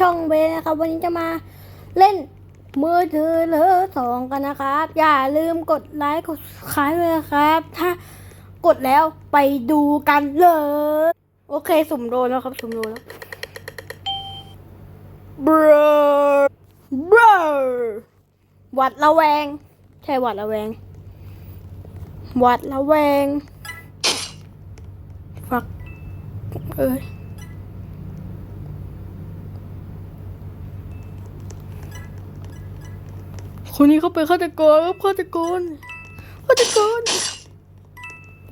ช่องเบนนะครับ วันนี้จะมาเล่นมือถือเลอสองกันนะครับ อย่าลืมกดไลค์กดคลายเลยนะครับ ถ้ากดแล้วไปดูกันเลย โอเคสุ่มโดนแล้วครับสุ่มโดนแล้วเบรบรหวัดระแวง ใช่หวัดระแวง หวัดระแวง ฟัก เอ้ย คนนี้เขาเป็นฆาตกรครับฆาตกรฆาตกร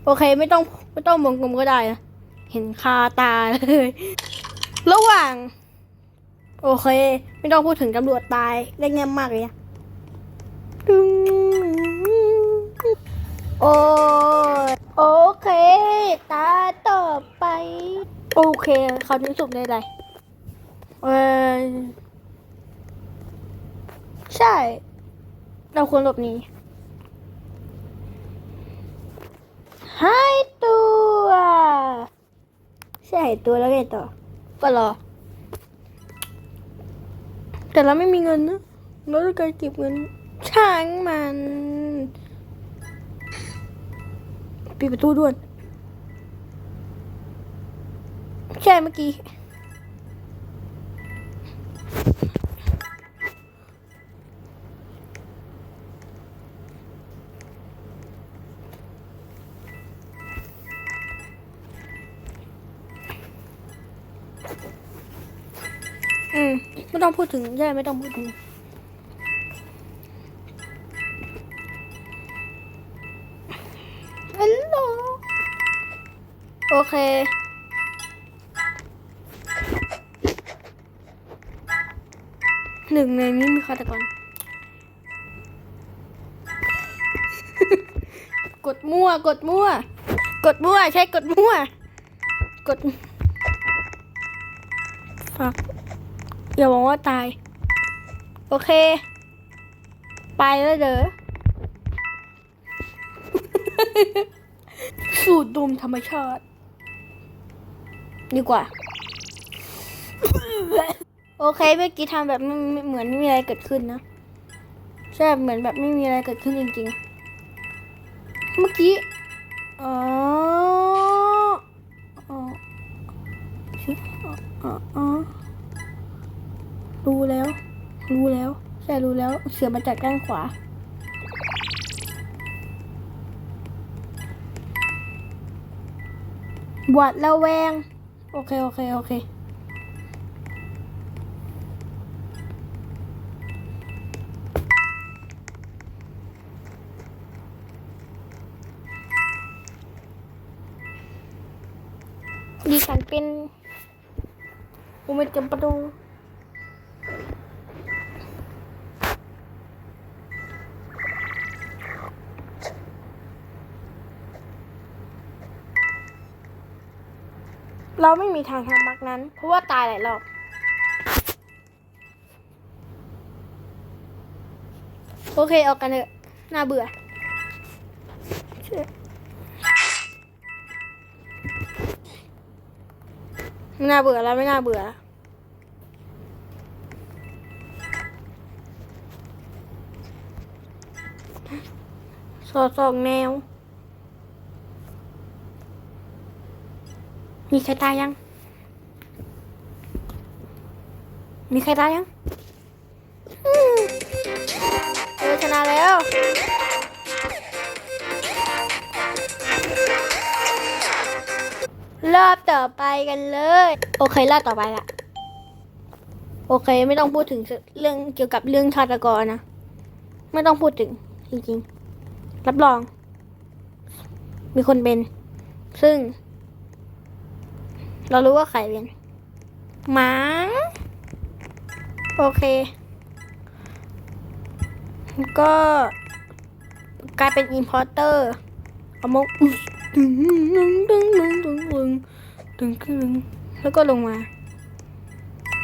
โอเคไม่ต้องไม่ต้องมองกลมก็ได้นะเห็นคาตาเลย ระหว่าง โอเค ไม่ต้องพูดถึงตำรวจตายได้เงียบมากเลยอะตึ้งโอ้ยโอเค ตาต่อไป โอเคเขาทิ้งสุกได้ไรเออใช่ เราควรหลบหนีหายตัวใช่หายตัวแล้วไงต่อ ก็รอ แต่เราไม่มีเงินนะเราต้องการเก็บเงิน ช่างมันปิดประตูด่วนใช่เมื่อกี้ ไม่ต้องพูดถึงใช่ไม่ต้องพูดถึงฮัลโหลโอเคหนึ่งในนี้มีฆาตกรกดมั่ว กดมั่ว กดมั่ว ใช่กดมั่ว กด ฟัก อย่าบอกว่าตาย โอเค ไปแล้วเด้อสูดดมธรรมชาติ ดีกว่า โอเคเมื่อกี้ทำแบบไม่เหมือนไม่มีอะไรเกิดขึ้นนะใช่เหมือนแบบไม่มีอะไรเกิดขึ้นจริง ๆ เมื่อกี้อ๋ออ๋ออ๋ออ๋อรู้แล้ว รู้แล้ว ใช่รู้แล้วเสือมาจากด้านขวา หวัดระแวง โอเค โอเค โอเค ดิฉันเป็นอุเมจำประตู เราไม่มีทางทำมักนั้น เพราะว่าตายหลายรอบโอเคออกกันเถอะน่าเบื่อไม่น่าเบื่อแล้วไม่น่าเบื่อสอดส่องแนว มีใครตายยัง มีใครตายยังเออชนะแล้วรอบต่อไปกันเลย โอเครอบต่อไปละโอเค ไม่ต้องพูดถึงเรื่องเกี่ยวกับเรื่องฆาตกรนะ ไม่ต้องพูดถึง จริงๆ รับรอง มีคนเป็น ซึ่ง เรารู้ว่าใครเป็นหมาโอเค ก็กลายเป็นอินพอร์เตอร์เอามกดึงดึงดึงดึงดึงดึงดึงขึ้นแล้วก็ลงมา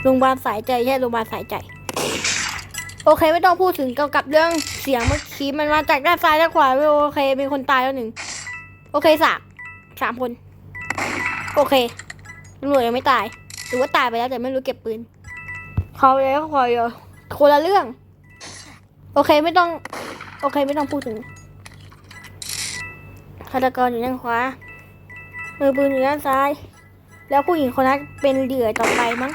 โรงพยาบาลสายใจใช่โรงพยาบาลสายใจ โอเคไม่ต้องพูดถึงเกี่ยวกับเรื่องเสียงเมื่อกี้มันมาจากด้านซ้ายด้านขวาโอเคมีคนตายแล้วหนึ่งโอเคสามสามคน โอเค ตำรวจยังไม่ตาย หรือว่าตายไปแล้วแต่ไม่รู้เก็บปืนเขาแล้วคอยคนละเรื่อง โอเคไม่ต้อง โอเคไม่ต้องพูดถึงฆาตกรอยู่ด้านขวา มือปืนอยู่ด้านซ้าย แล้วผู้หญิงคนนั้นเป็นเหยื่อต่อไปมั้ง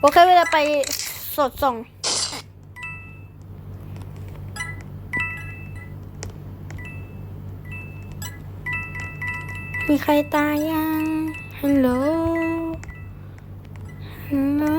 โอเคเวลาไปสดส่องมีใครตายยัง ฮัล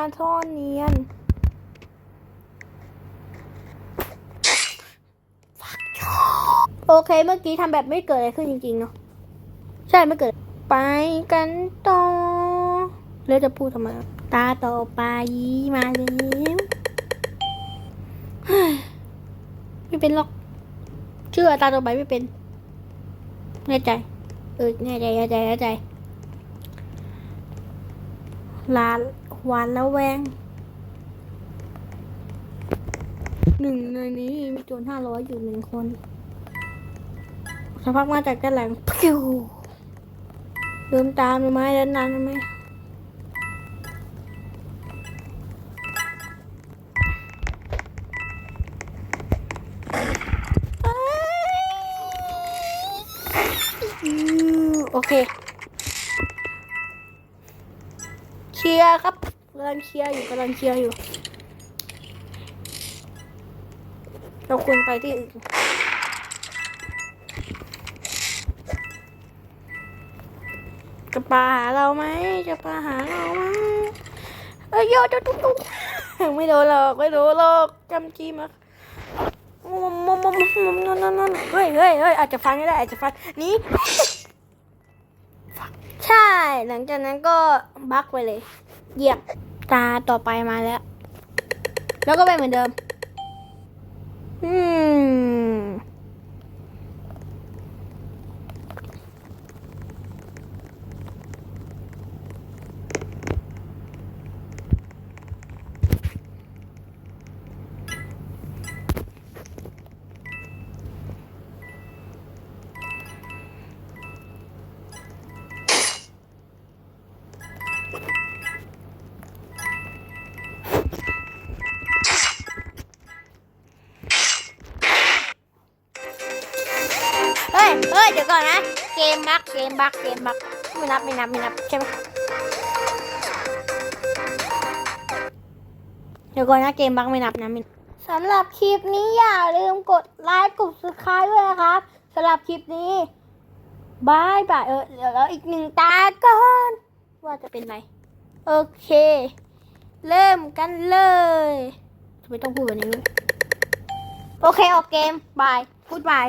อนเนียนซ่อนเนียน โอเคเมื่อกี้ทำแบบไม่เกิดอะไรขึ้นจริงๆเนาะใช่ไม่เกิด ไปกันต่อแล้วจะพูดทำไมตาต่อไปมาแล้วเฮ้ยไม่เป็นหรอก เชื่อตาต่อไปไม่เป็น แน่ใจ เออ แน่ใจ แน่ใจ แน่ใจ ลานหวานแล้วแวงหนึ่งในนี้มีโจรห้าร้อยอยู่หนึ่งคนสักพักมาจากด้านหลังพิวเดินตามไหมเดินนานไหมโอเค เชียร์ครับกำลังเชียร์อยู่กำลังเชียร์อยู่ เราควรไปที่อื่นจะปาหาเราไหมจะปาหาเราไหมเอ้ยโยจะตุ๊กตุ๊กไม่โดนหรอกไม่โดนหรอกจำจีมามุมมุมมุมมุมนั่นนั่นนั่นเฮ้ยเฮ้ยเฮ้ยอาจจะฟันก็ได้อาจจะฟันนี้ ใช่ หลังจากนั้นก็บักไปเลย เหยียบตาต่อไปมาแล้ว แล้วก็ไปเหมือนเดิม อืม เฮ้ยเฮ้ยเดี๋ยวก่อนนะ เกมบักเกมบักเกมบักไม่นับไม่นับไม่นับใช่ไหมเดี๋ยวก่อนนะเกมบักไม่นับนะไม่สำหรับคลิปนี้อย่าลืมกดไลค์กด subscribe ด้วยนะครับสำหรับคลิปนี้บายบายเออเดี๋ยวแล้วอีกหนึ่งตาก่อนว่าจะเป็นไรโอเค เริ่มกันเลยทำไมต้องพูดแบบนี้ โอเคออกเกมบายพูดบาย